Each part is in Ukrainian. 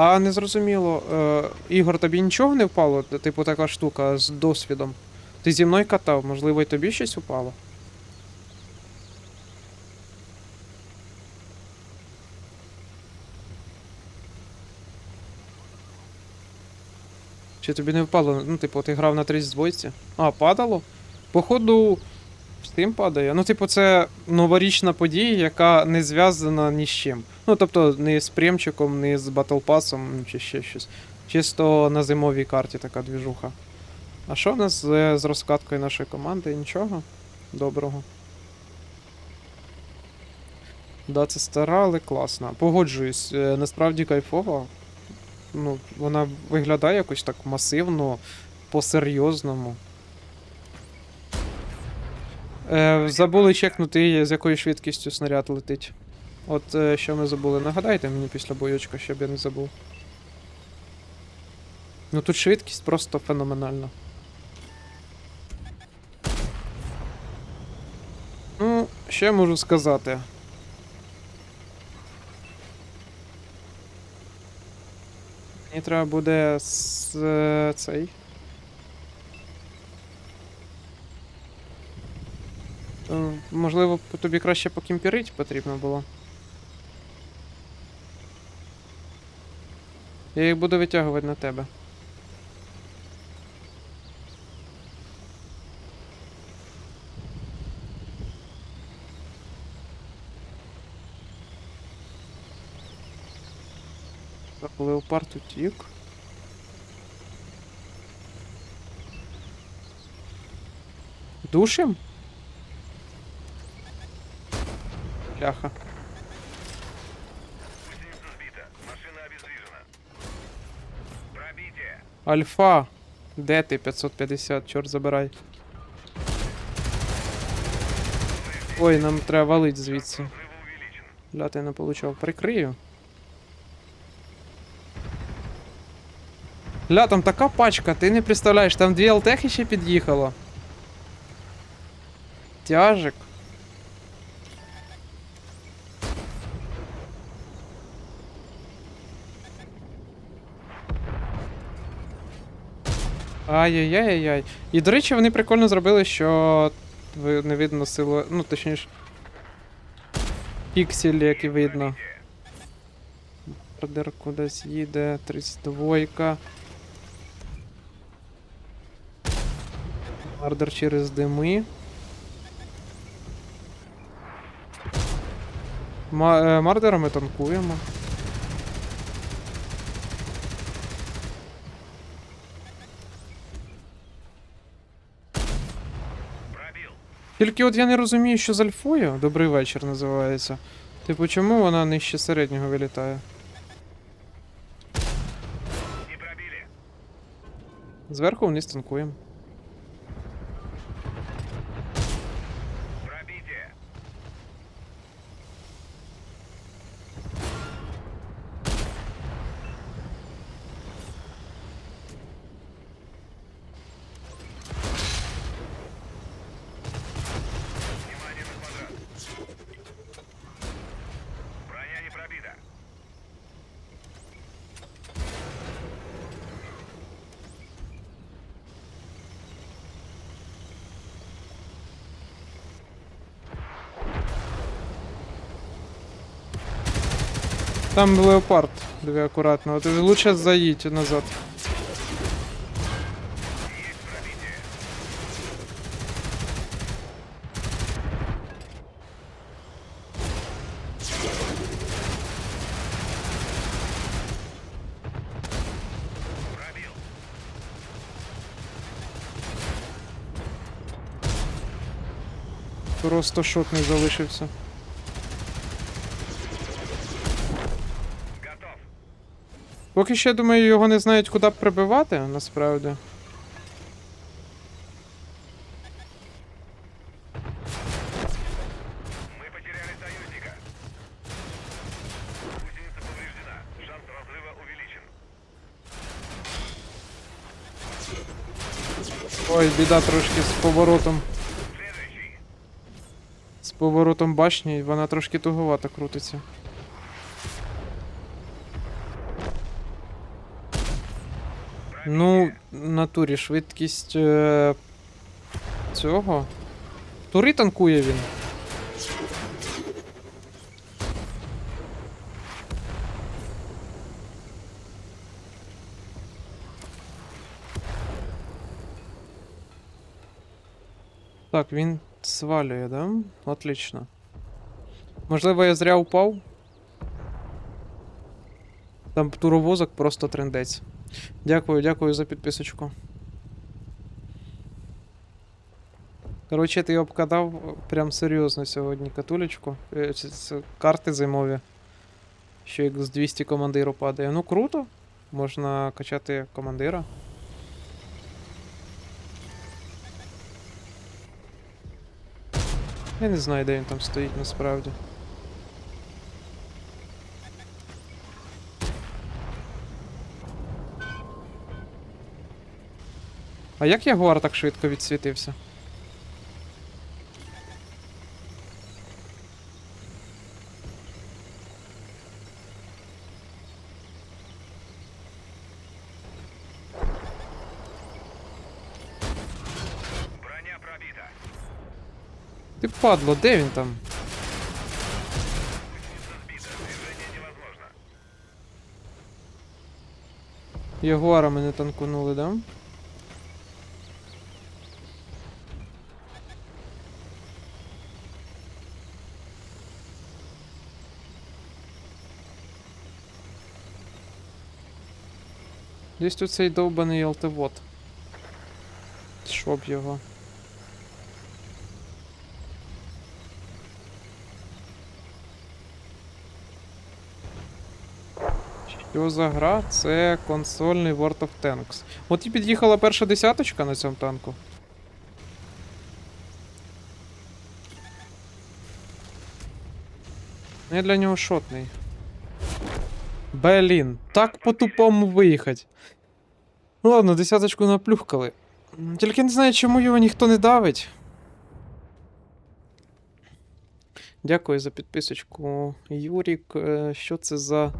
А не зрозуміло, е, Ігор, тобі нічого не впало? Типу така штука з досвідом. Ти зі мною катав, можливо, і тобі щось упало? Чи тобі не впало? Ну, типу, ти грав на 32? А, падало? Походу, тим падає. Ну, типу, це новорічна подія, яка не зв'язана ні з чим. Ну, тобто, не з премчиком, не з батлпасом, ну, чи ще щось. Чисто на зимовій карті така двіжуха. А що в нас з, з розкаткою нашої команди? Нічого? Доброго. Да, це стара, але класна. Погоджуюсь, е, насправді кайфова. Ну, вона виглядає якось так масивно, по-серйозному. Е, забули чекнути, з якою швидкістю снаряд летить. От е, що ми забули. Нагадайте мені після бойочка, щоб я не забув. Ну тут швидкість просто феноменальна. Ну, я можу сказати? Мені треба буде з е, цей. Можливо, п- тобі краще покімпірить потрібно було. Я їх буду витягувати на тебе. Так, Леопард утік. Душим? Бляха. Альфа. Де ти 550? Чорт забирай. Ой, нам треба валить звідси. Взрыва увеличен. Ля, ти не получав. Прикрию. Ля, там така пачка, ти не представляєш, там дві алтехи ще під'їхало. Тяжик. Ай-яй-яй-яй. І, до речі, вони прикольно зробили, що не видно силу. Ну, точніше. Піксель, як і видно. Мардер кудись їде, 32. Мардер через дими. Е, Мардера ми танкуємо. Тільки от я не розумію, що з Альфою Добрий вечір називається. Типу, чому вона нижче середнього вилітає? Зверху вниз танкуємо. Там леопард. Давай аккуратно. Вот лучше заедь назад. Просто шот не залишився. Поки що, я думаю, його не знають, куди прибивати, насправді. Ой, біда трошки з поворотом. З поворотом башні, вона трошки туговато крутиться. Ну, натурі швидкість е, цього. Тури танкує він. Так, він свалює, да? Отлично. Можливо, я зря упав. Там туровозок просто трендець. Дякую, дякую за підписочку. Коротше, ти обкатав прям серйозно сьогодні катулечку. Е, карти зимові. Що як з 200 командиру падає. Ну круто. Можна качати командира. Я не знаю, де він там стоїть насправді. А як Ягуар так швидко відсвітився? Ти падло, де він там? Ягуара мене танкунули, да? Десь тут цей довбаний алтевод. Щоб його. Що за гра? Це консольний World of Tanks. От і під'їхала перша десяточка на цьому танку. Ну, Я для нього шотний. Блін, так по-тупому виїхати. Ну ладно, десяточку наплюхкали. Тільки не знаю, чому його ніхто не давить. Дякую за підписочку. Юрік, е, що це за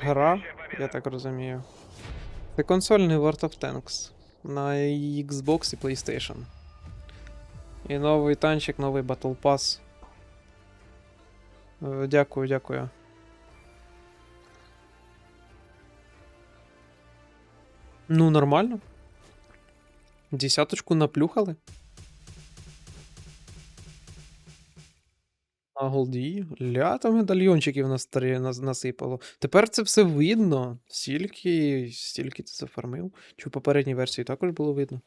гра? Я так розумію. Це консольний World of Tanks на Xbox і PlayStation. І новий танчик, новий Battle Pass. Е, Дякую, дякую. Ну, нормально. Десяточку наплюхали. А голді. Ля там медальйончиків насипало. Тепер це все видно. Стільки, стільки ти зафармив. Чи в попередній версії також було видно?